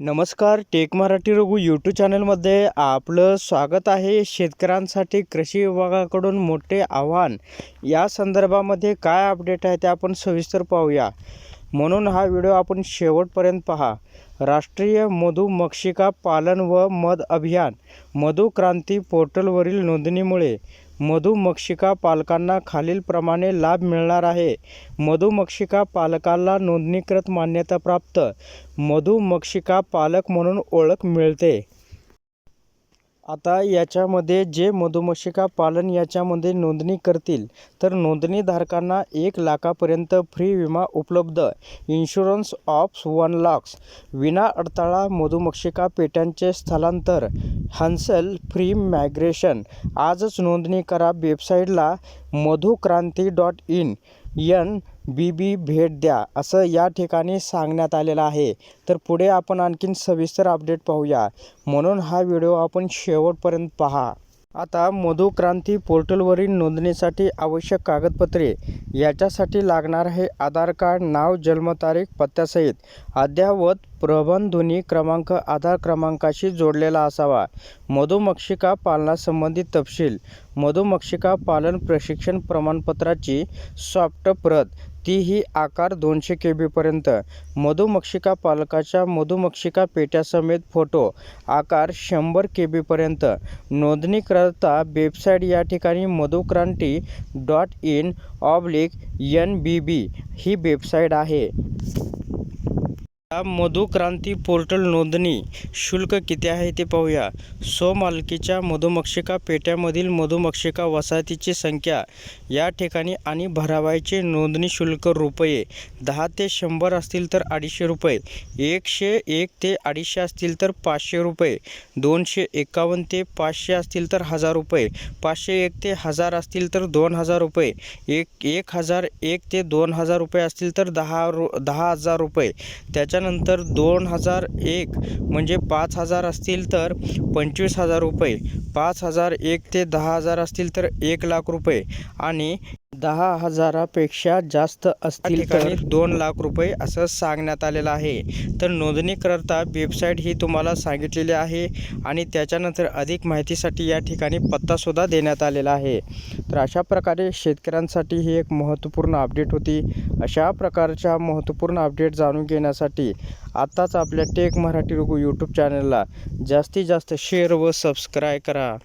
नमस्कार take Marathi Raghu YouTube चॅनलमध्ये आपलं स्वागत आहे. शेतकऱ्यांसाठी कृषी विभागाकडून मोठे आव्हान. या संदर्भामध्ये काय अपडेट आहे ते आपण सविस्तर पाहूया. म्हणून हा व्हिडिओ आपण शेवटपर्यंत पहा. राष्ट्रीय मधुमक्षिका पालन व मध अभियान. मधुक्रांती पोर्टलवरील नोंदणीमुळे मधुमक्षिका पालकांना खालीलप्रमाणे लाभ मिळणार आहे. मधुमक्षिका पालकाला नोंदणीकृत मान्यताप्राप्त मधुमक्षिका पालक म्हणून ओळख मिळते. आता याच्यामध्ये जे मधुमक्षिका पालन याच्यामध्ये नोंदणी करतील तर नोंदणीधारकांना एक लाखापर्यंत फ्री विमा उपलब्ध. इन्शुरन्स ऑफ वन लाक्स विना अडथळा मधुमक्षिका पेट्यांचे स्थलांतर. हंसल फ्री मॅग्रेशन आजच नोंदणी करा वेबसाईटला Madhukranti dot in. N B B भेट द्या असं या ठिकाणी सांगण्यात आलेलं आहे. तर पुढे आपण आणखीन सविस्तर अपडेट पाहूया. म्हणून हा व्हिडिओ आपण शेवटपर्यंत पहा. आता मधुक्रांती पोर्टलवरील नोंदणीसाठी आवश्यक कागदपत्रे याच्यासाठी लागणार आहे आधार कार्ड नाव जन्मतारीख पत्त्यासहित. अद्ययावत प्रबंधध्वनी क्रमांक आधार क्रमांकाशी जोडलेला असावा. मधुमक्षिका पालनासंबंधी तपशील. मधुमक्षिका पालन प्रशिक्षण प्रमाणपत्राची सॉफ्ट प्रत. तीही आकार दोनशे के बीपर्यंत मधुमक्षिका पालकाच्या मधुमक्षिका पेट्यासमेत फोटो. आकार शंभर के बीपर्यंत नोंदणीकरता वेबसाईट या ठिकाणी Madhukranti dot in oblique N B B he website आहे. आता मधुक्रांती पोर्टल नोंदणी शुल्क किती आहे ते पाहूया. स्वमालकीच्या मधुमक्षिका पेट्यामधील मधुमक्षिका वसाहतीची संख्या या ठिकाणी आणि भरावायचे नोंदणी शुल्क रुपये दहा ते शंभर असतील तर अडीचशे रुपये एकशे एक ते अडीचशे असतील तर पाचशे रुपये दोनशे एकावन्न ते पाचशे असतील तर हजार रुपये पाचशे एक ते हजार असतील तर दोन हजार रुपये एक एक हजार एक ते दोन हजार रुपये असतील तर दहा रु दहा हजार रुपये. त्याच्यानंतर दोन हजार एक म्हणजे पाच हजार असतील तर पंचवीस हजार रुपये पाच हजार एक ते दहा हजार असतील तर एक लाख रुपये आणि दहा हजारापेक्षा जास्त असतील तर. दोन लाख रुपये असं सांगण्यात आलेलं आहे. तर नोंदणीकरता वेबसाईट ही तुम्हाला सांगितलेली आहे आणि त्याच्यानंतर अधिक माहितीसाठी या ठिकाणी पत्तासुद्धा देण्यात आलेला आहे. तर अशा प्रकारे शेतकऱ्यांसाठी ही एक महत्त्वपूर्ण अपडेट होती. अशा प्रकारच्या महत्त्वपूर्ण अपडेट जाणून घेण्यासाठी आत्ताच आपल्या टेक मराठी रघु यूट्यूब चॅनलला जास्तीत जास्त शेअर व सबस्क्राईब करा.